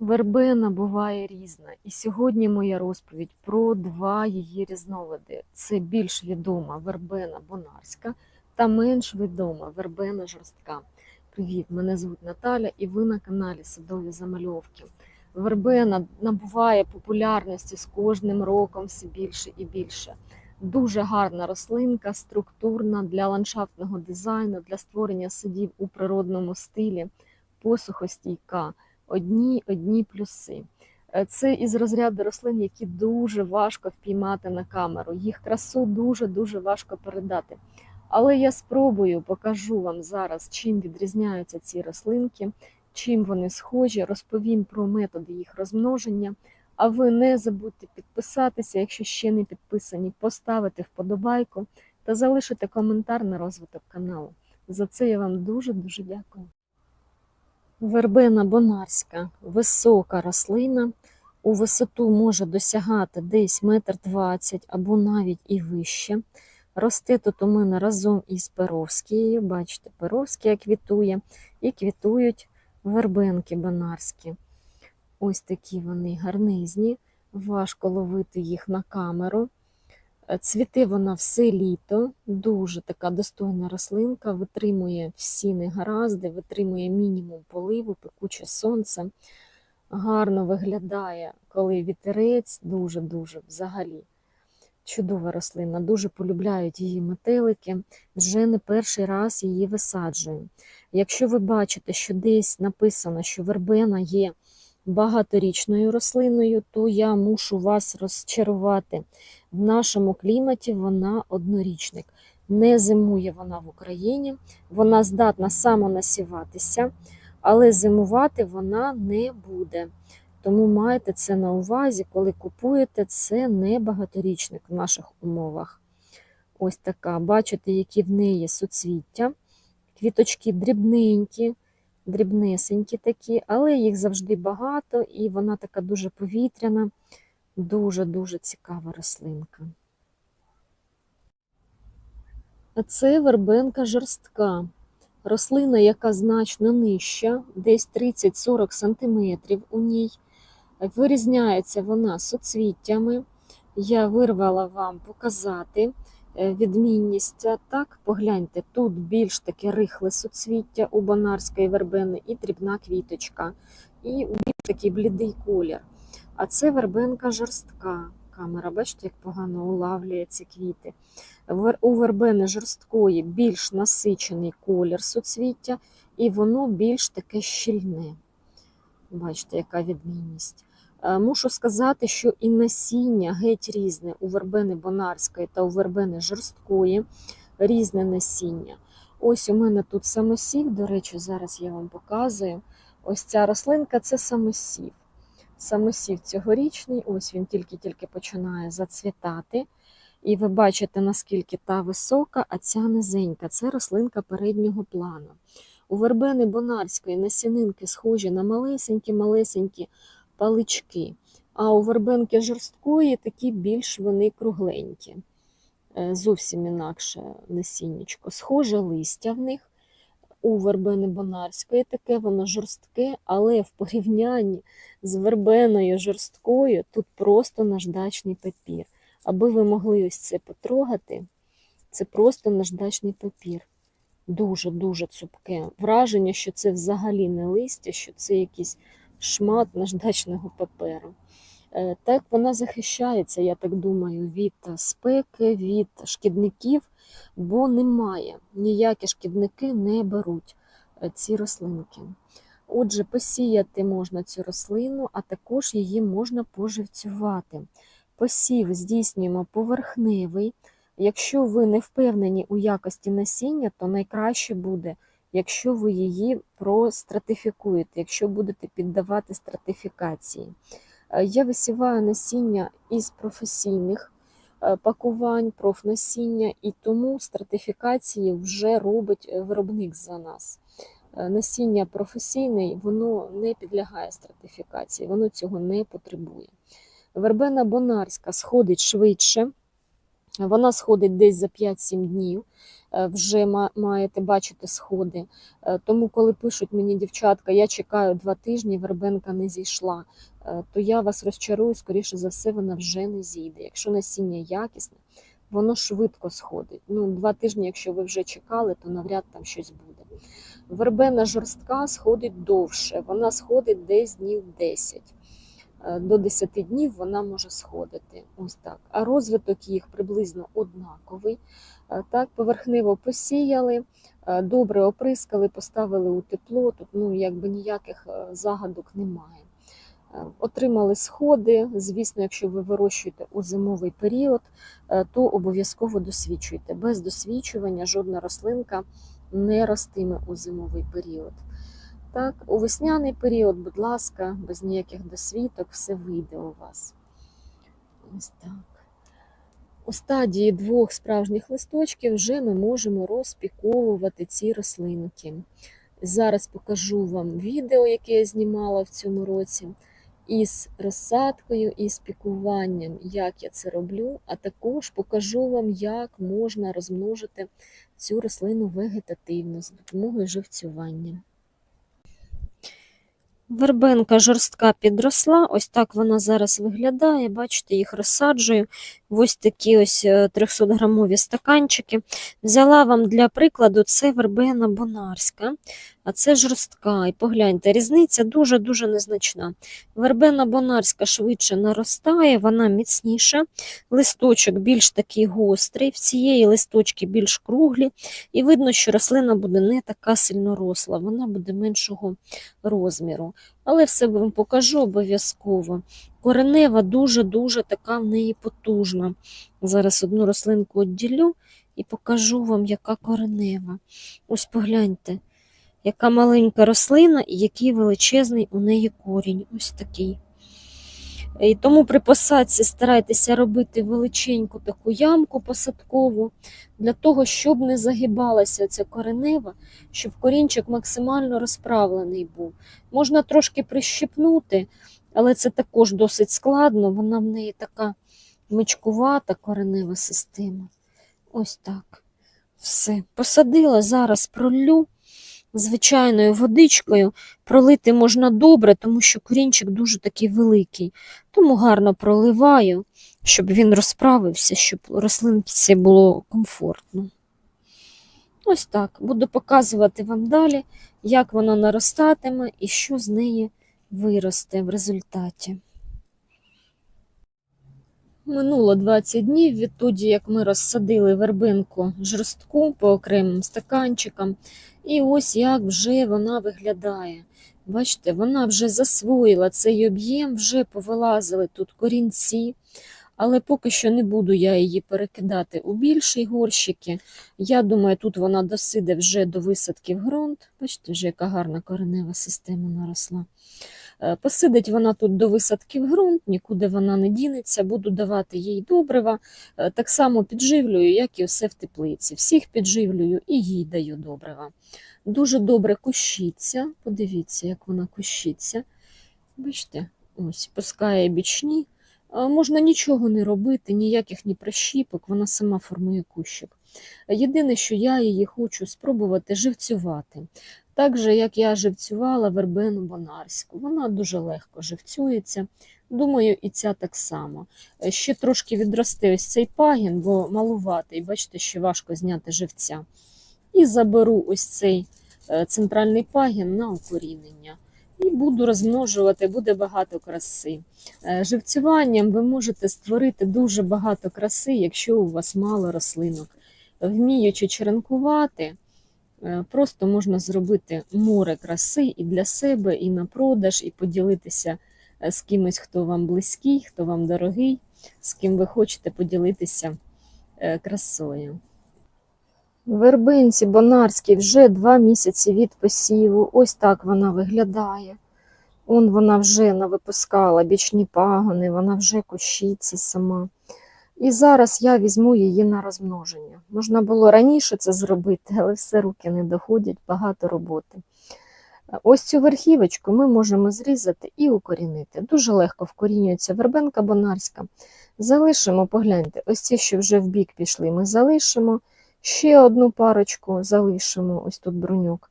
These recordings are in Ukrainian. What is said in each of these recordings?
Вербена буває різна, і сьогодні моя розповідь про два її різновиди. Це більш відома вербена бонарська та менш відома вербена жорстка. Привіт, мене звуть Наталя, і ви на каналі Садові Замальовки. Вербена набуває популярності з кожним роком все більше і більше. Дуже гарна рослинка, структурна для ландшафтного дизайну, для створення садів у природному стилі, посухостійка одні одні плюси. Е, Це із розряду рослин, які дуже важко впіймати на камеру. Їх красу дуже дуже важко передати. Але я спробую покажу вам зараз, чим відрізняються ці рослинки, чим вони схожі, розповім про методи їх розмноження. А ви не забудьте підписатися, якщо ще не підписані, поставити вподобайку та залишити коментар на розвиток каналу. За це я вам дуже дуже дякую. Вербена бонарська висока рослина. У висоту може досягати десь метр двадцять або навіть і вище. Росте тут у мене разом із перовськією. Бачите, перовськія квітує і квітують вербенки бонарські. Ось такі вони гарнизні, важко ловити їх на камеру. Цвіте вона все літо, дуже така достойна рослинка, витримує всі негаразди, витримує мінімум поливу, пекуче сонце. Гарно виглядає, коли вітерець, дуже-дуже взагалі. Чудова рослина, дуже полюбляють її метелики. Вже не перший раз її висаджую. Якщо ви бачите, що десь написано, що вербена є багаторічною рослиною, то я мушу вас розчарувати. В нашому кліматі вона однорічник. Не зимує вона в Україні, вона здатна самонасіватися, але зимувати вона не буде. Тому майте це на увазі, коли купуєте, це не багаторічник в наших умовах. Ось така, бачите, які в неї суцвіття. Квіточки дрібненькі, дрібнесенькі такі, але їх завжди багато, і вона така дуже повітряна, дуже-дуже цікава рослинка. А це вербенка жорстка. Рослина, яка значно нижча, десь 30-40 см у ній. Вирізняється вона суцвіттями. Я вирвала вам показати відмінність. Так, погляньте, тут більш таке рихле суцвіття у бонарської вербени і дрібна квіточка, і більш такий блідий колір. А це вербенка жорстка. Камера, бачите, як погано улавлює ці квіти. У вербени жорсткої більш насичений колір суцвіття, і воно більш таке щільне. Бачите, яка відмінність. Е, Мушу сказати, що і насіння геть різне у вербени бонарської та у вербени жорсткої, різне насіння. Ось у мене тут самосів, до речі, зараз я вам показую. Ось ця рослинка це самосів. Самосів цьогорічний, ось він тільки-тільки починає зацвітати. І ви бачите, наскільки та висока, а ця низенька. Це рослинка переднього плану. У вербени бонарської насінинки схожі на малесенькі-малесенькі палички, а у вербенки жорсткої такі більш вони кругленькі. Е, Зовсім інакше насіннячко. Схоже листя в них. У вербени бонарської таке воно жорстке, але в порівнянні з вербеною жорсткою тут просто наждачний папір. Аби ви могли ось це потрогати, це просто наждачний папір. Дуже-дуже цупке. Враження, що це взагалі не листя, що це якийсь шмат наждачного паперу. Е, Так вона захищається, я так думаю, від спеки, від шкідників, бо немає. Ніякі шкідники не беруть е, ці рослинки. Отже, посіяти можна цю рослину, а також її можна поживцювати. Посів здійснюємо поверхневий. Якщо ви не впевнені у якості насіння, то найкраще буде, якщо ви її простратифікуєте, якщо будете піддавати стратифікації. Е, Я висіваю насіння із професійних е, пакувань, профнасіння, і тому стратифікації вже робить е, виробник за нас. Насіння професійне, воно не підлягає стратифікації, воно цього не потребує. Вербена бонарська сходить швидше, Вона сходить десь за 5-7 днів. Е, Вже маєте бачити сходи. Е, Тому, коли пишуть мені дівчатка, я чекаю два тижні, вербенка не зійшла, е, то я вас розчарую, скоріше за все, вона вже не зійде. Якщо насіння якісне, воно швидко сходить. Ну, два тижні, якщо ви вже чекали, то навряд там щось буде. Вербена жорстка сходить довше, вона сходить десь днів 10. Е, До 10 днів вона може сходити. Ось так. А розвиток їх приблизно однаковий. Е, Так, поверхнево посіяли, е, добре оприскали, поставили у тепло. Тут ну, якби ніяких загадок немає. Отримали сходи. Звісно, якщо ви вирощуєте у зимовий період, то обов'язково досвідчуйте. Без досвідчування жодна рослинка не ростиме у зимовий період. Так, у весняний період, будь ласка, без ніяких досвідок, все вийде у вас. Ось так. У стадії двох справжніх листочків вже ми можемо розпіковувати ці рослинки. Зараз покажу вам відео, яке я знімала в цьому році, із розсадкою і пікуванням, як я це роблю, а також покажу вам, як можна розмножити цю рослину вегетативно з допомогою живцювання. Вербенка жорстка підросла, ось так вона зараз виглядає. Бачите, їх розсаджую ось такі ось 300-грамові стаканчики. Взяла вам для прикладу це вербена бонарська, а це жорстка. І погляньте, різниця дуже-дуже незначна. Вербена бонарська швидше наростає, вона міцніша, листочок більш такий гострий, в цієї листочки більш круглі, і видно, що рослина буде не така сильно росла, вона буде меншого розміру. Але все вам покажу обов'язково. Коренева дуже-дуже така в неї потужна. Зараз одну рослинку відділю і покажу вам, яка коренева. Ось погляньте, яка маленька рослина і який величезний у неї корінь. Ось такий. І тому при посадці старайтеся робити величеньку таку ямку посадкову, для того, щоб не загибалася ця коренева, щоб корінчик максимально розправлений був. Можна трошки прищипнути, але це також досить складно, вона в неї така мичкувата коренева система. Ось так. Все. Посадила, зараз пролю звичайною водичкою. Пролити можна добре, тому що корінчик дуже такий великий. Тому гарно проливаю, щоб він розправився, щоб рослинці було комфортно. Ось так. Буду показувати вам далі, як вона наростатиме і що з неї виросте в результаті. Минуло 20 днів відтоді, як ми розсадили вербинку жорстку по окремим стаканчикам. І ось як вже вона виглядає. Бачите, вона вже засвоїла цей об'єм, вже повилазили тут корінці, але поки що не буду я її перекидати у більші горщики. Я думаю, тут вона досиде вже до висадки в ґрунт. Бачите, вже яка гарна коренева система наросла. Е, Посидить вона тут до висадки в ґрунт, нікуди вона не дінеться, буду давати їй добрива. Е, Так само підживлюю, як і все в теплиці. Всіх підживлюю і їй даю добрива. Дуже добре кущиться. Подивіться, як вона кущиться. Бачите, ось пускає бічні. Можна нічого не робити, ніяких ні прищіпок, вона сама формує кущик. Єдине, що я її хочу спробувати живцювати. Так же, як я живцювала вербену бонарську. Вона дуже легко живцюється. Думаю, і ця так само. Е, Ще трошки відросте ось цей пагін, бо малуватий, бачите, що важко зняти живця. І заберу ось цей е, центральний пагін на укорінення. І буду розмножувати, буде багато краси. Е, Живцюванням ви можете створити дуже багато краси, якщо у вас мало рослинок. Вміючи черенкувати, е, просто можна зробити море краси і для себе, і на продаж, і поділитися е, з кимось, хто вам близький, хто вам дорогий, з ким ви хочете поділитися е, красою. Вербинці Бонарській вже два місяці від посіву. Ось так вона виглядає. Он вона вже навипускала бічні пагони, вона вже кущиться сама. І зараз я візьму її на розмноження. Можна було раніше це зробити, але все руки не доходять, багато роботи. Ось цю верхівочку ми можемо зрізати і укорінити. Дуже легко вкорінюється вербенка бонарська. Залишимо, погляньте, ось ці, що вже в бік пішли, ми залишимо. Ще одну парочку залишимо, ось тут бруньок.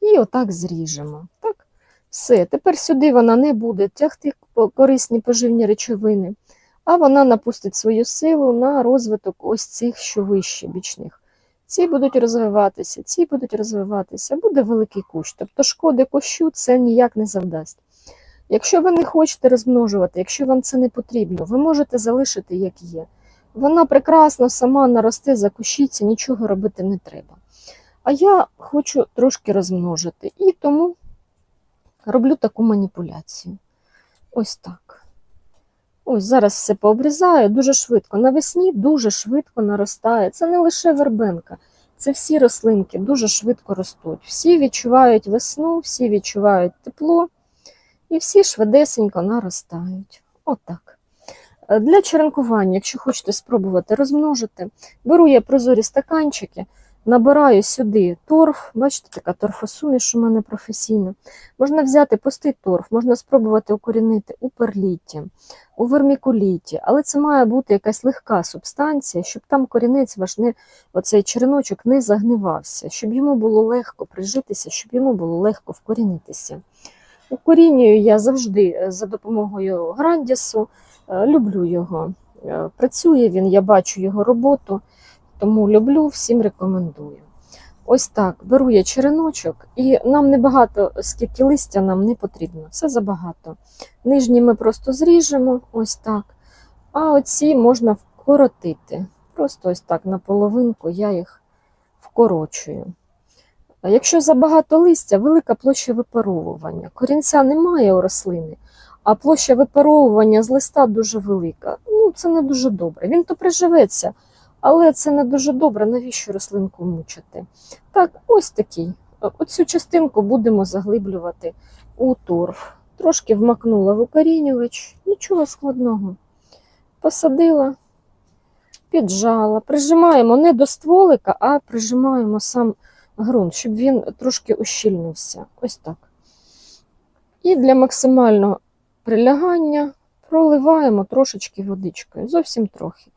І отак зріжемо. Так? Все, тепер сюди вона не буде тягти корисні поживні речовини, а вона напустить свою силу на розвиток ось цих, що вище бічних. Ці будуть розвиватися, ці будуть розвиватися, буде великий кущ. Тобто шкоди кущу це ніяк не завдасть. Якщо ви не хочете розмножувати, якщо вам це не потрібно, ви можете залишити як є. Вона прекрасно сама наросте, закущиться, нічого робити не треба. А я хочу трошки розмножити. І тому роблю таку маніпуляцію. Ось так. Ось зараз все пообрізаю дуже швидко. Навесні дуже швидко наростає. Це не лише вербенка, це всі рослинки дуже швидко ростуть. Всі відчувають весну, всі відчувають тепло і всі швидесенько наростають. Отак. Е, Для черенкування, якщо хочете спробувати розмножити, беру я прозорі стаканчики, набираю сюди торф, бачите, така торфосуміш у мене професійна. Можна взяти пустий торф, можна спробувати укорінити у перлітті, у вермікуліті, але це має бути якась легка субстанція, щоб там корінець ваш не, оцей череночок не загнивався, щоб йому було легко прижитися, щоб йому було легко вкорінитися. Укорінюю я завжди е, за допомогою грандісу, е, люблю його. Е, Працює він, я бачу його роботу, тому люблю, всім рекомендую. Ось так, беру я череночок, і нам небагато, скільки листя нам не потрібно, це забагато. Нижні ми просто зріжемо, ось так. А оці можна вкоротити. Просто ось так на половинку я їх вкорочую. Якщо забагато листя, велика площа випаровування. Корінця немає у рослини, а площа випаровування з листа дуже велика. Ну, це не дуже добре. Він то приживеться, але це не дуже добре. Навіщо рослинку мучити? Так, ось такий. Оцю частинку будемо заглиблювати у торф. Трошки вмакнула в укорінювач, нічого складного. Посадила, піджала, прижимаємо не до стволика, а прижимаємо сам ґрунт, щоб він трошки ущільнився. Ось так. І для максимального прилягання проливаємо трошечки водичкою, зовсім трохи.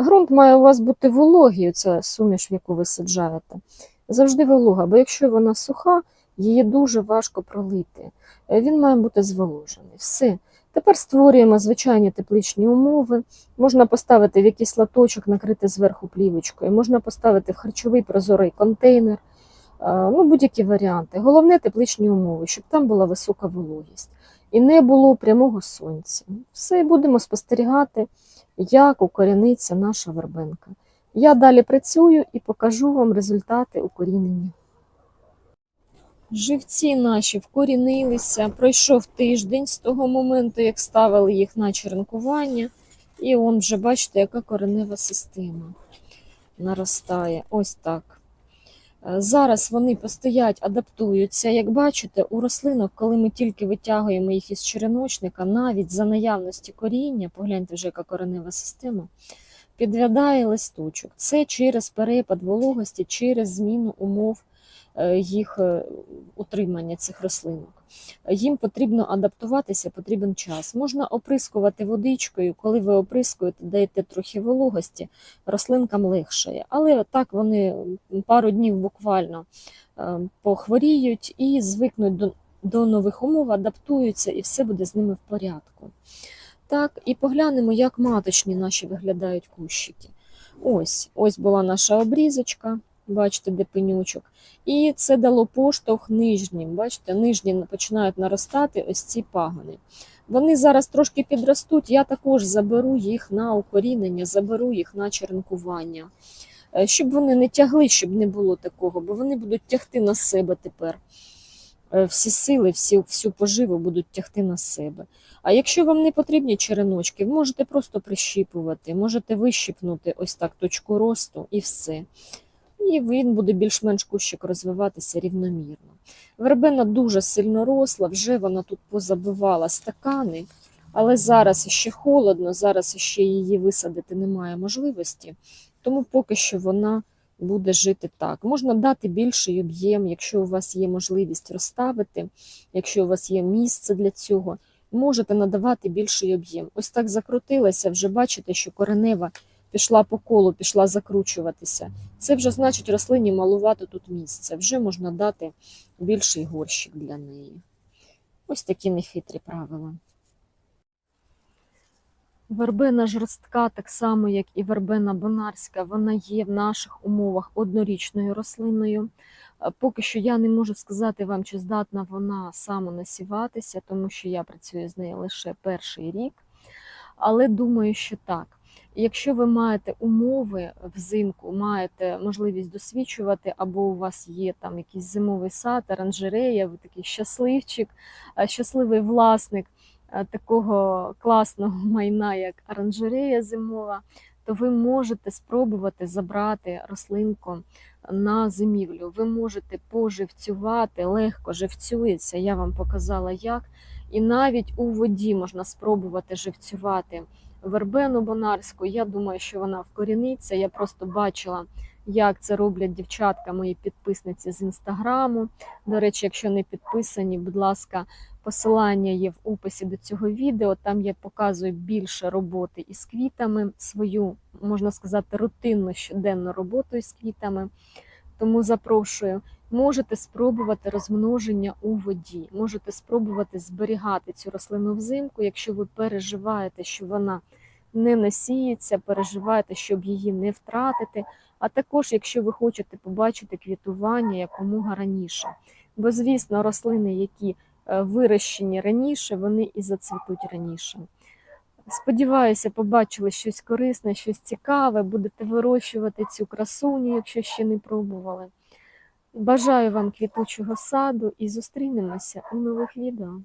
Ґрунт має у вас бути вологий, це суміш, в яку ви саджаєте. Завжди волога, бо якщо вона суха, її дуже важко пролити. Е, Він має бути зволожений. Все. Тепер створюємо звичайні тепличні умови. Можна поставити в якийсь латочок, накрити зверху плівочкою, можна поставити в харчовий прозорий контейнер. Е, Ну, будь-які варіанти. Головне тепличні умови, щоб там була висока вологість і не було прямого сонця. Все, будемо спостерігати, як укоріниться наша вербенка. Я далі працюю і покажу вам результати укорінення. Живці наші вкорінилися, пройшов тиждень з того моменту, як ставили їх на черенкування, і он вже бачите, яка коренева система наростає. Ось так. Е, Зараз вони постоять, адаптуються. Як бачите, у рослинок, коли ми тільки витягуємо їх із череночника, навіть за наявності коріння, погляньте вже, яка коренева система, підвядає листочок. Це через перепад вологості, через зміну умов їх е, утримання цих рослинок. Їм потрібно адаптуватися, потрібен час. Можна оприскувати водичкою, коли ви оприскуєте, даєте трохи вологості, рослинкам легшає. Але так вони пару днів буквально е, похворіють і звикнуть до, до нових умов, адаптуються, і все буде з ними в порядку. Так, і поглянемо, як маточні наші виглядають кущики. Ось, ось була наша обрізочка, бачите, де пенючок. І це дало поштовх нижнім. Бачите, нижні починають наростати ось ці пагони. Вони зараз трошки підростуть, я також заберу їх на укорінення, заберу їх на черенкування. Е, Щоб вони не тягли, щоб не було такого, бо вони будуть тягти на себе тепер. Е, Всі сили, всі, всю поживу будуть тягти на себе. А якщо вам не потрібні череночки, ви можете просто прищіпувати, можете вищипнути ось так точку росту і все. І він буде більш-менш кущик розвиватися рівномірно. Вербена дуже сильно росла, вже вона тут позабивала стакани, але зараз ще холодно, зараз ще її висадити немає можливості, тому поки що вона буде жити так. Можна дати більший об'єм, якщо у вас є можливість розставити, якщо у вас є місце для цього, можете надавати більший об'єм. Ось так закрутилася, вже бачите, що коренева пішла по колу, пішла закручуватися. Це вже значить рослині малувато тут місце. Вже можна дати більший горщик для неї. Ось такі нехитрі правила. Вербена жорстка, так само як і вербена бонарська, вона є в наших умовах однорічною рослиною. Е, Поки що я не можу сказати вам, чи здатна вона самонасіватися, тому що я працюю з нею лише перший рік. Але думаю, що так. Якщо ви маєте умови взимку, маєте можливість досвідчувати, або у вас є там якийсь зимовий сад, оранжерея, ви такий щасливчик, е, щасливий власник е, такого класного майна, як оранжерея зимова, то ви можете спробувати забрати рослинку на зимівлю. Ви можете поживцювати, легко живцюється. Я вам показала як. І навіть у воді можна спробувати живцювати вербену бонарську. Я думаю, що вона вкоріниться. Я просто бачила, як це роблять дівчатка, мої підписниці з інстаграму. До речі, якщо не підписані, будь ласка, посилання є в описі до цього відео. Там я показую більше роботи із квітами, свою, можна сказати, рутинну щоденну роботу із квітами. Тому запрошую. Можете спробувати розмноження у воді, можете спробувати зберігати цю рослину взимку, якщо ви переживаєте, що вона не насіється, переживаєте, щоб її не втратити. А також, якщо ви хочете побачити квітування якомога раніше. Бо, звісно, рослини, які е, вирощені раніше, вони і зацвітуть раніше. Сподіваюся, побачили щось корисне, щось цікаве, будете вирощувати цю красуню, якщо ще не пробували. Бажаю вам квітучого саду і зустрінемося у нових відео.